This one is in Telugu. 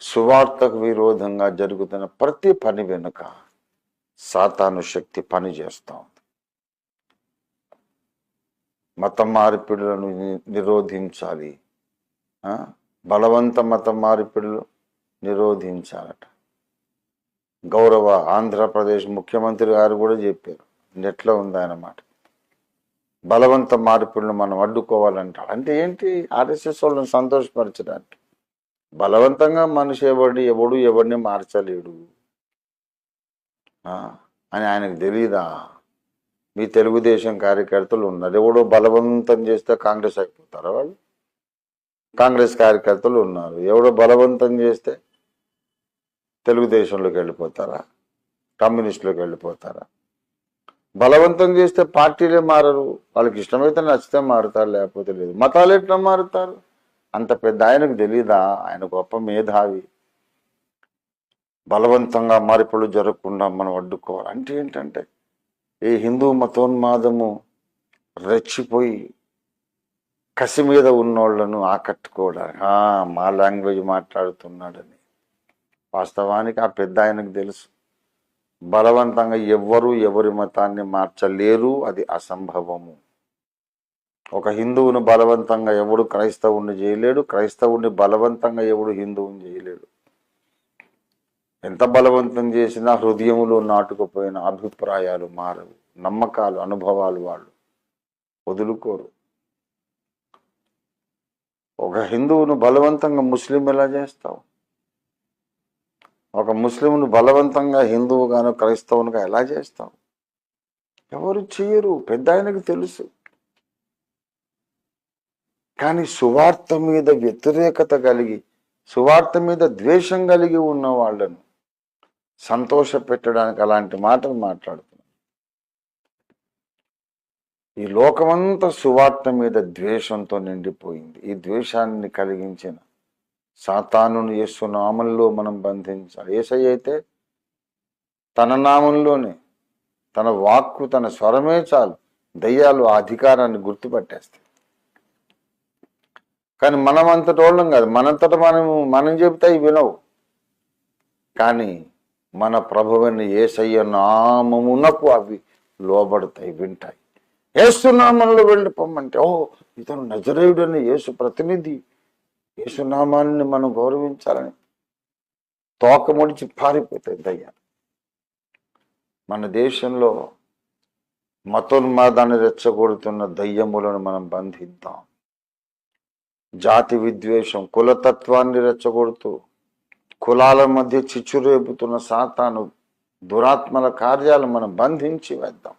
సువార్తకు విరోధంగా జరుగుతున్న ప్రతి పని వెనుక సాతాను శక్తి పని చేస్తూ ఉంది. మత మార్పిడులను నిరోధించాలి. బలవంత మత మార్పిడులు నిరోధించాలట. గౌరవ ఆంధ్రప్రదేశ్ ముఖ్యమంత్రి గారు కూడా చెప్పారు. నెట్లో ఉంది బలవంత మార్పులను మనం అడ్డుకోవాలంటాడు. అంటే ఏంటి? ఆర్ఎస్ఎస్ వాళ్ళని సంతోషపరచడానికి. బలవంతంగా మనిషి ఎవడి ఎవడు ఎవడిని మార్చలేడు. అని ఆయనకు తెలీదా? మీ తెలుగుదేశం కార్యకర్తలు ఉన్నారు ఎవడో బలవంతం చేస్తే కాంగ్రెస్ అయిపోతారా వాళ్ళు? కాంగ్రెస్ కార్యకర్తలు ఉన్నారు ఎవడో బలవంతం చేస్తే తెలుగుదేశంలోకి వెళ్ళిపోతారా? కమ్యూనిస్టులోకి వెళ్ళిపోతారా? బలవంతం చేస్తే పార్టీలే మారరు వాళ్ళకి ఇష్టమైతే నచ్చితే మారుతారు లేకపోతే లేదు. మతాలు ఎట్లా మారుతారు? అంత పెద్ద ఆయనకు తెలీదా? ఆయన గొప్ప మేధావి. బలవంతంగా మార్పులు జరగకుండా మనం అడ్డుకోవాలి. అంటే ఏంటంటే ఈ హిందూ మతోన్మాదము రెచ్చిపోయి కసి మీద ఉన్నోళ్ళను ఆకట్టుకోవడానికి మా లాంగ్వేజ్ మాట్లాడుతున్నాడని. వాస్తవానికి ఆ పెద్ద ఆయనకు తెలుసు. బలవంతంగా ఎవ్వరు ఎవరి మతాన్ని మార్చలేరు. అది అసంభవము. ఒక హిందువును బలవంతంగా ఎవడు క్రైస్తవుని చేయలేడు క్రైస్తవుని బలవంతంగా ఎవడు హిందువుని చేయలేడు. ఎంత బలవంతం చేసినా హృదయములో నాటుకుపోయిన అభిప్రాయాలు మారవు నమ్మకాలు అనుభవాలు వాళ్ళు వదులుకోరు. ఒక హిందువును బలవంతంగా ముస్లిం ఎలా చేస్తావు? ఒక ముస్లింను బలవంతంగా హిందువుగాను క్రైస్తవునిగా ఎలా చేస్తావు? ఎవరు చేయరు పెద్ద ఆయనకు తెలుసు. కానీ సువార్త మీద వ్యతిరేకత కలిగి సువార్త మీద ద్వేషం కలిగి ఉన్న వాళ్ళను సంతోష పెట్టడానికి అలాంటి మాటలు మాట్లాడుతున్నారు ఈ లోకమంతా సువార్త మీద ద్వేషంతో నిండిపోయింది. ఈ ద్వేషాన్ని కలిగించిన సాతానును యేసు నామంలో మనం బంధించాలి. ఏసై అయితే తన నామంలోనే తన వాక్కు తన స్వరమే చాలు దయ్యాలు ఆ అధికారాన్ని గుర్తుపట్టేస్తాయి. కానీ మనం అంతటి వాళ్ళం కాదు. మనంతట మనం మనం చెబితే వినవు. కానీ మన ప్రభువుని ఏసయ్య నామమునకు అవి లోబడతాయి వింటాయి. ఏసునామంలో వెళ్ళిపోమంటే ఓ ఇతను నజరేయుడని యేసు ప్రతినిధి. యేసునామాన్ని మనం గౌరవించాలని తోక ముడిచి పారిపోతాయి దయ్యాలు మన దేశంలో మతోన్మాదాన్ని రెచ్చగొడుతున్న దయ్యములను మనం బంధిద్దాం. జాతి విద్వేషం కులతత్వాన్ని రెచ్చగొడుతూ కులాల మధ్య చిచ్చురేపుతున్న సాతాను దురాత్మల కార్యాలు మనం బంధించి వేద్దాం.